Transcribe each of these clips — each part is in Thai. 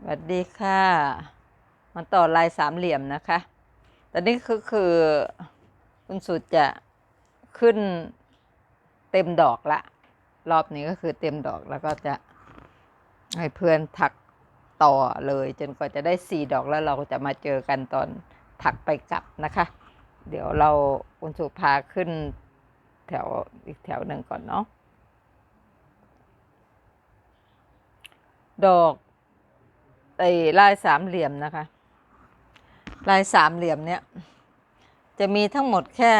สวัสดีค่ะมันต่อลายสามเหลี่ยมนะคะ ตอนนี้คือคือคุณสุดจะขึ้นเต็มดอกละ รอบนี้ก็คือเต็มดอกแล้วก็จะให้เพื่อนถักต่อเลย จนกว่าจะได้สี่ดอกแล้วเราจะมาเจอกันตอนถักไปกลับนะคะ เดี๋ยวเราคุณสุพาขึ้นแถวอีกแถวหนึ่งก่อนเนาะดอก ไอ้ลายสามเหลี่ยมนะคะ ลายสามเหลี่ยมเนี่ย จะมีทั้งหมดแค่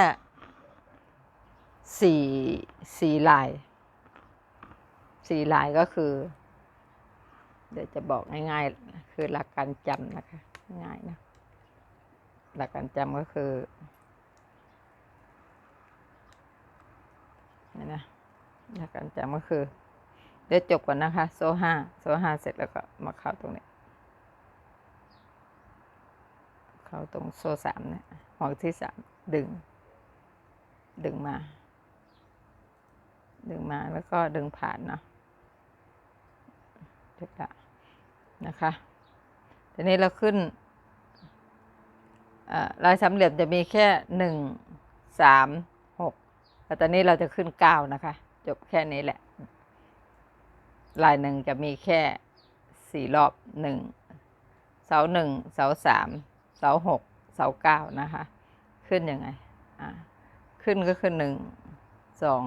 สี่สี่ลายสี่ลายก็คือ เดี๋ยวจะบอกง่ายๆ คือหลักการจำนะคะ ง่ายนะหลักการจำก็คือนี่นะหลักการจำก็คือ เดี๋ยวจบก่อนนะคะ โซ่ห้าโซ่ห้าเสร็จแล้วก็มาเข้าตรงนี้ เข้าตรงโซ่สามเนี่ยหอกที่สามดึง ดึงมา ดึงมาแล้วก็ดึงผ่านเนาะจบละนะคะทีนี้เราขึ้นลายสามเหลี่ยมจะมีแค่หนึ่งสามหกแล้วตอนนี้เราจะขึ้นเก้านะคะ จบแค่นี้แหละ ลายหนึ่งจะมีแค่สี่รอบหนึ่งเสาหนึ่งเสาสาม เสาหกเสาเก้านะคะ ขึ้นยังไงอ่าขึ้นก็คือหนึ่งสอง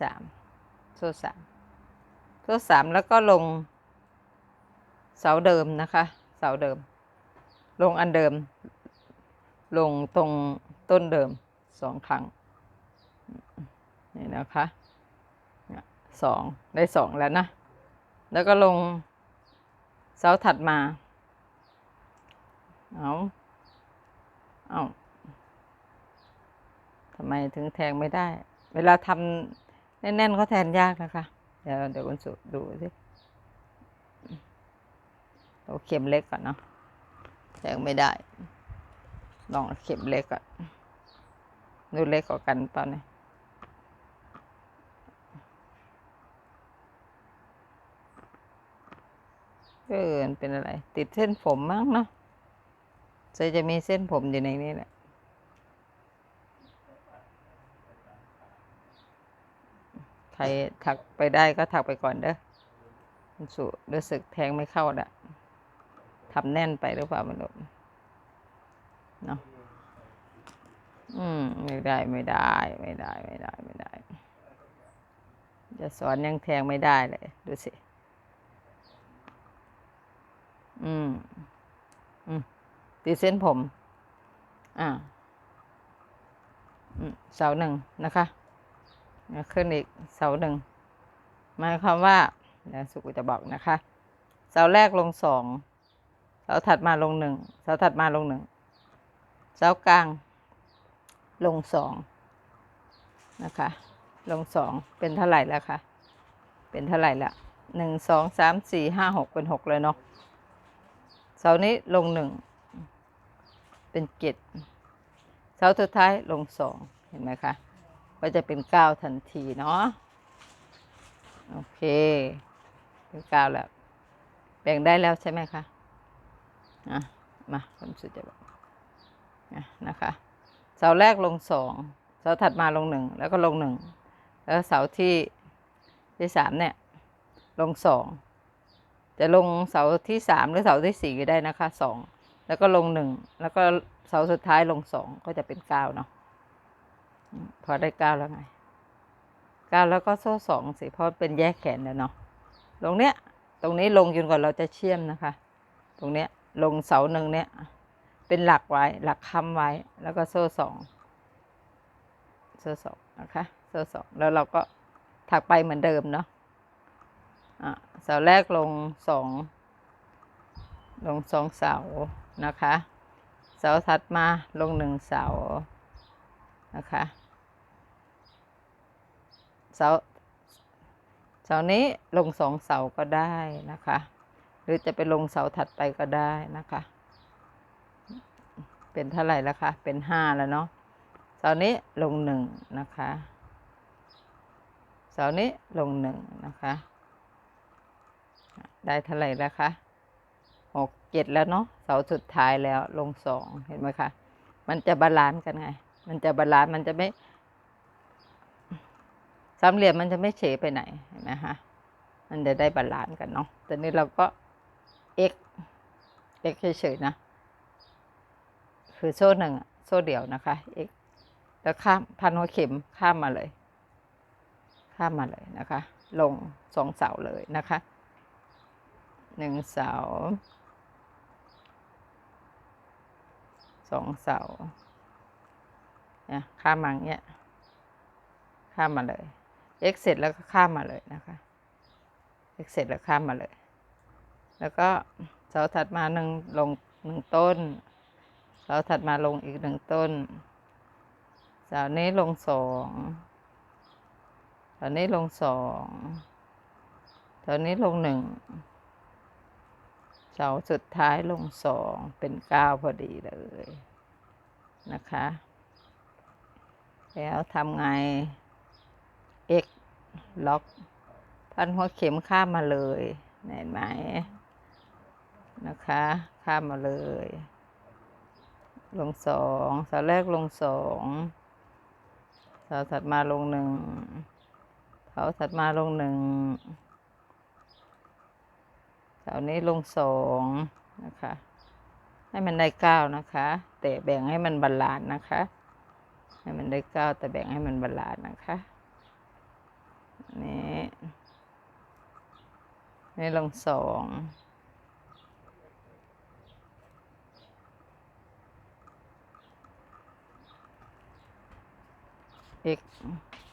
สามโซ่สามโซ่สามแล้วก็ลง เสาเดิมนะคะ เสาเดิม ลงอันเดิม ลงตรงต้นเดิมสองครั้ง นี่นะคะสองได้สองแล้วนะ แล้วก็ลงเสาถัดมา เอาเอาทำไมถึงแทงไม่ได้ เวลาทำแน่นๆก็แทนยากนะคะ เดี๋ยวเดี๋ยวคุณสุดูสิเอาเข็มเล็กก่อนเนาะแทงไม่ได้ ลองเข็มเล็กก่อนดูเล็กกว่ากันเปล่าเนี่ยเออมันเป็นอะไร ติดเส้นผมมั้งเนาะ ใส่จะมีเส้นผมอยู่ในนี้แหละใครถักไปได้ก็ถักไปก่อนเด้อคุณสุรู้สึกแทงไม่เข้าดะทำแน่นไปหรือเปล่าไมันรู้เนาะอืมไม่ได้ไม่ได้ไม่ได้ไม่ได้ไม่ได้ จะสอนยังแทงไม่ได้เลย ดูสิ อืม ตีเส้นผม อ่าเสาหนึ่งนะคะแล้วขึ้นอีกเสาหนึ่งหมายความว่าเดี๋ยวสุกุจะบอกนะคะ เสาแรกลงสองเสาถัดมาลงหนึ่งเสาถัดมาลงหนึ่งเสากลาง ลงสองนะคะ ลงสองเป็นเท่าไหร่แล้วคะเป็นเท่าไหร่ละหนึ่งสองสามสี่ห้าหกเป็นหกเลยเนาะเสานี้ลงหนึ่ง เป็นเจ็ดเสาสุดท้ายลงสองเห็นไหมคะก็จะเป็นเก้าทันทีเนาะโอเค เป็นเก้าแล้วแบ่งได้แล้วใช่ไหมคะอะมาผมสุดจะบอกอะนะคะเสาแรกลงสองเสาถัดมาลงหนึ่งแล้วก็ลงหนึ่งแล้วเสาที่ที่สามเนี่ยลงสองจะลงเสาที่สามหรือเสาที่สี่ก็ได้นะคะสอง แล้วก็ลงหนึ่งแล้วก็เสาสุดท้ายลงสองก็จะเป็นเก้าเนาะพอได้เก้าแล้วไงเก้าแล้วก็โซ่สองสิเพราะเป็นแยกแขนแล้วเนาะตรงเนี้ยตรงนี้ลงจนกว่าเราจะเชื่อมนะคะ ตรงเนี้ยลงเสาหนึ่งเนี้ยเป็นหลักไว้หลักค้ำไว้แล้วก็โซ่สองโซ่สองนะคะโซ่สองแล้วเราก็ถักไปเหมือนเดิมเนาะอะเสาแรกลงสองลงสองเสา นะคะ เสาถัดมาลงหนึ่งเสานะคะเสาเสานี้ลงสองเสาก็ได้นะคะ หรือจะไปลงเสาถัดไปก็ได้นะคะ เป็นเท่าไหร่แล้วคะ เป็นห้าแล้วเนาะเสานี้ลงหนึ่งนะคะเสานี้ลงหนึ่งนะคะ ได้เท่าไหร่แล้วคะ หกเจ็ดแล้วเนาะเสาสุดท้ายแล้วลงสองเห็นไหมคะมันจะบาลานซ์กันไง มันจะบาลานซ์มันจะไม่สามเหลี่ยมมันจะไม่เฉไปไหนเห็นไหมคะมันจะได้บาลานซ์กันเนาะแต่นี้เราก็ x x เฉยๆนะ คือโซ่หนึ่งโซ่เดี่ยวนะคะ x แล้วข้ามพันหัวเข็มข้ามมาเลย ข้ามมาเลยนะคะ ลงสองเสาเลยนะคะหนึ่งเสาส องเสาเนี่ยข้ามมาอย่างเงี้ย ข้ามมาเลย x เสร็จแล้วก็ข้ามมาเลยนะคะ x เสร็จแล้วข้ามมาเลย แล้วก็เสาถัดมาหนึ่งลงหนึ่งต้น เสาถัดมาลงอีกหนึ่งต้น เสานี้ลงสองเสานี้ลงสองเสานี้ลงหนึ่ง เสาสุดท้ายลงสองเป็นเก้าพอดีเลยนะคะ แล้วทำไง x ล็อก พันหัวเข็มข้ามมาเลยเห็นไหมนะคะ ข้ามมาเลย ลงสองเสาแรกลงสองเสาถัดมาลงหนึ่งเสาถัดมาลงหนึ่ง เสานี้ลงสองนะคะ ให้มันได้เก้านะคะ แต่แบ่งให้มันบาลานซ์นะคะ ให้มันได้เก้าแต่แบ่งให้มันบาลานซ์นะคะนี่นี่ลงสอง x เ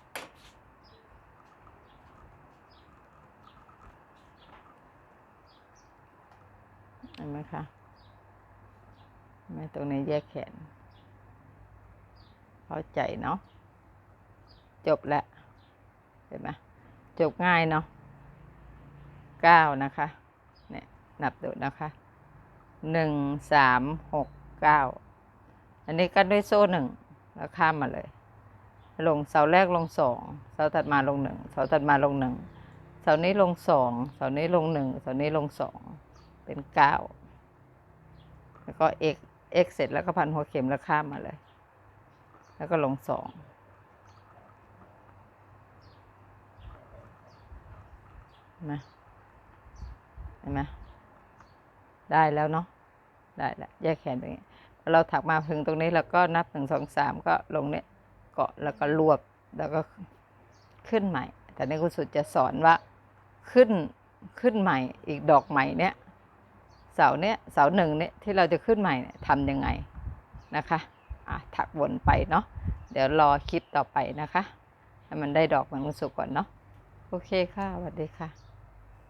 ห็นไหมคะไม่ตรงนี้แยกแขน เข้าใจเนาะ จบแล้ว เห็นไหมจบง่ายเนาะเก้านะคะ เนี่ย นับดูนะคะหนึ่งสามหกเก้าอันนี้ก็ด้วยโซ่หนึ่งแล้วข้ามมาเลย ลงเสาแรกลงสองเสาถัดมาลงหนึ่งเสาถัดมาลงหนึ่งเสานี้ลงสองเสานี้ลงหนึ่งเสานี้ลงสอง เป็นเก้าแล้วก็ x x เสร็จแล้วก็พันหัวเข็มแล้วข้ามมาเลย แล้วก็ลงสองเห็นไหมเห็นไหมได้แล้วเนาะได้แล้วแยกแขนตรงนี้พอเราถักมาถึงตรงนี้แล้วก็นับหนึ่งสองสามก็ลงเนี่ยเกาะแล้วก็รวบแล้วก็ขึ้นใหม่ แต่ในคุณสุดจะสอนว่าขึ้นขึ้นใหม่อีกดอกใหม่เนี่ย เสาเนี้ยเสาหนึ่งเนี้ยที่เราจะขึ้นใหม่เนี่ยทำยังไงนะคะอะถักวนไปเนาะเดี๋ยวรอคลิปต่อไปนะคะ ให้มันได้ดอกเหมือนคุณสุก่อนเนาะโอเคค่ะสวัสดีค่ะ